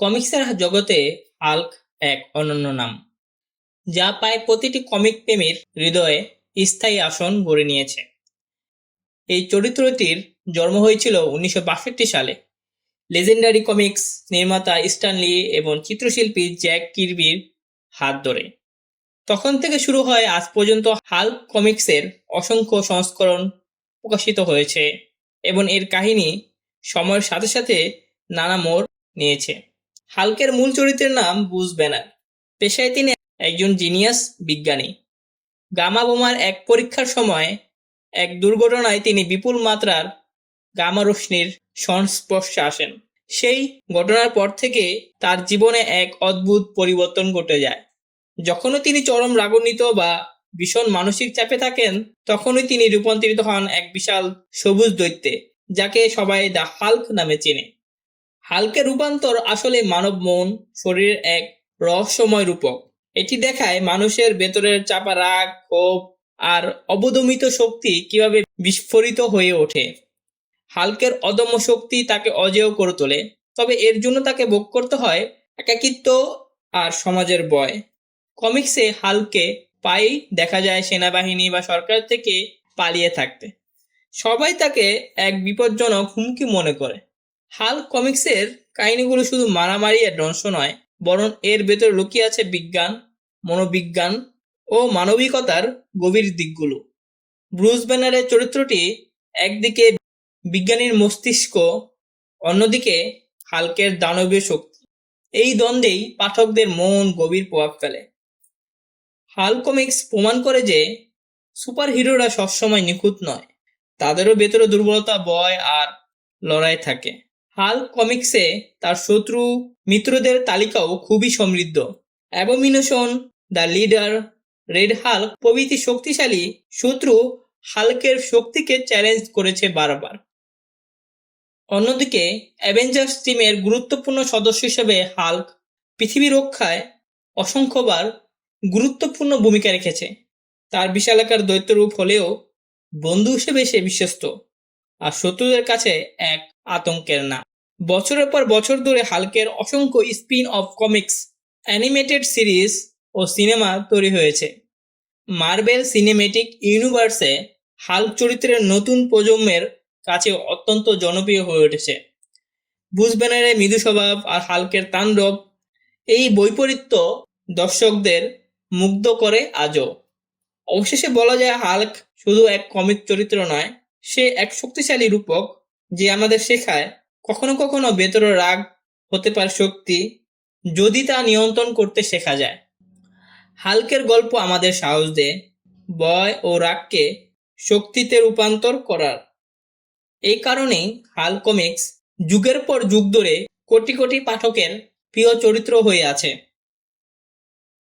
কমিক্সের জগতে আল্ক এক অনন্য নাম, যা প্রায় প্রতিটি কমিক প্রেমীর হৃদয়ে স্থায়ী আসন গড়ে নিয়েছে। এই চরিত্রটির জন্ম হয়েছিল উনিশশো বাষট্টি সালে। লেজেন্ডারি কমিক্স নির্মাতা স্টানলি এবং চিত্রশিল্পী জ্যাক কিরবির হাত ধরে। তখন থেকে শুরু হয়, আজ পর্যন্ত হাল্ক কমিক্সের অসংখ্য সংস্করণ প্রকাশিত হয়েছে এবং এর কাহিনী সময়ের সাথে সাথে নানা মোড় নিয়েছে। হাল্কের মূল চরিত্রের নাম বুজ ব্যানার পেশায় তিনি একজন জিনিয়াস বিজ্ঞানী। গামা বোমার এক পরীক্ষার সময় এক দুর্ঘটনায় তিনি বিপুল মাত্রার গামা রশ্মির সংস্পর্শে আসেন। সেই ঘটনার পর থেকে তার জীবনে এক অদ্ভুত পরিবর্তন ঘটে যায়। যখনই তিনি চরম রাগান্বিত বা ভীষণ মানসিক চাপে থাকেন, তখনই তিনি রূপান্তরিত হন এক বিশাল সবুজ দৈত্যে, যাকে সবাই দ্য হাল্ক নামে চেনে। হাল্কের রূপান্তর আসলে মানব মন, শরীরের এক রহস্যময় রূপক। এটি দেখায় মানুষের ভেতরের চাপা রাগ, ক্ষোভ আর অবদমিত শক্তি কীভাবে বিস্ফোরিত হয়ে ওঠে। হাল্কের অদম্য শক্তি তাকে অজেয় করে তোলে, তবে এর জন্য তাকে ভোগ করতে হয় একাকিত্ব আর সমাজের বয় কমিক্সে হালকে পাই দেখা যায় সেনাবাহিনী বা সরকার থেকে পালিয়ে থাকতে। সবাই তাকে এক বিপজ্জনক হুমকি মনে করে। হাল কমিক্সের কাহিনীগুলো শুধু মারামারি আর ধ্বংস নয়, বরং এর ভেতর লুকিয়ে আছে বিজ্ঞান, মনোবিজ্ঞান ও মানবিকতার গভীর দিকগুলো। ব্রুস ব্যানারের চরিত্রটি একদিকে বিজ্ঞানীর মস্তিষ্ক, অন্যদিকে হালকের দানবীয় শক্তি। এই দ্বন্দ্বেই পাঠকদের মন গভীর প্রভাব ফেলে। হাল কমিক্স প্রমাণ করে যে সুপার হিরোরা সবসময় নিখুঁত নয়, তাদেরও ভেতরে দুর্বলতা, ভয় আর লড়াই থাকে। হাল কমিক্সে তার শত্রু মিত্রদের তালিকাও খুবই সমৃদ্ধ। Abomination, the leader, red hulk প্রভৃতি শক্তিশালী শত্রু হাল্কের শক্তিকে চ্যালেঞ্জ করেছে বারবার। অন্যদিকে, অ্যাভেঞ্জার্স টিমের গুরুত্বপূর্ণ সদস্য হিসেবে হাল্ক পৃথিবী রক্ষায় অসংখ্যবার গুরুত্বপূর্ণ ভূমিকা রেখেছে। তার বিশালাকার দৈত্যরূপ হলেও বন্ধু হিসেবে সে বিশ্বস্ত, আর শত্রুদের কাছে এক আতঙ্কের না। বছরের পর বছর ধরে হালকের অসংখ্য spin off comics animated series ও সিনেমা তৈরি হয়েছে। মার্বেল সিনেমেটিক ইউনিভার্সে হাল্ক চরিত্রের নতুন প্রজন্মের কাছে অত্যন্ত জনপ্রিয় হয়ে উঠেছে। বুশ ব্যানারের মৃদু স্বভাব আর হালকের তাণ্ডব এই বৈপরীত্য দর্শকদের মুগ্ধ করে আজও। অবশেষে বলা যায় হাল্ক শুধু এক কমিক চরিত্র নয়, সে এক শক্তিশালী রূপক যে আমাদের শেখায় কখনো কখনো ভেতরে রাগ হতে পারে শক্তি যদি তা নিয়ন্ত্রণ করতে শেখা যায়। হালকের গল্প আমাদের সাহস দেয় বয় ও রাগকে শক্তিতে রূপান্তর করার। এই কারণেই হাল কমিক্স যুগের পর যুগ ধরে কোটি কোটি পাঠকের প্রিয় চরিত্র হয়ে আছে।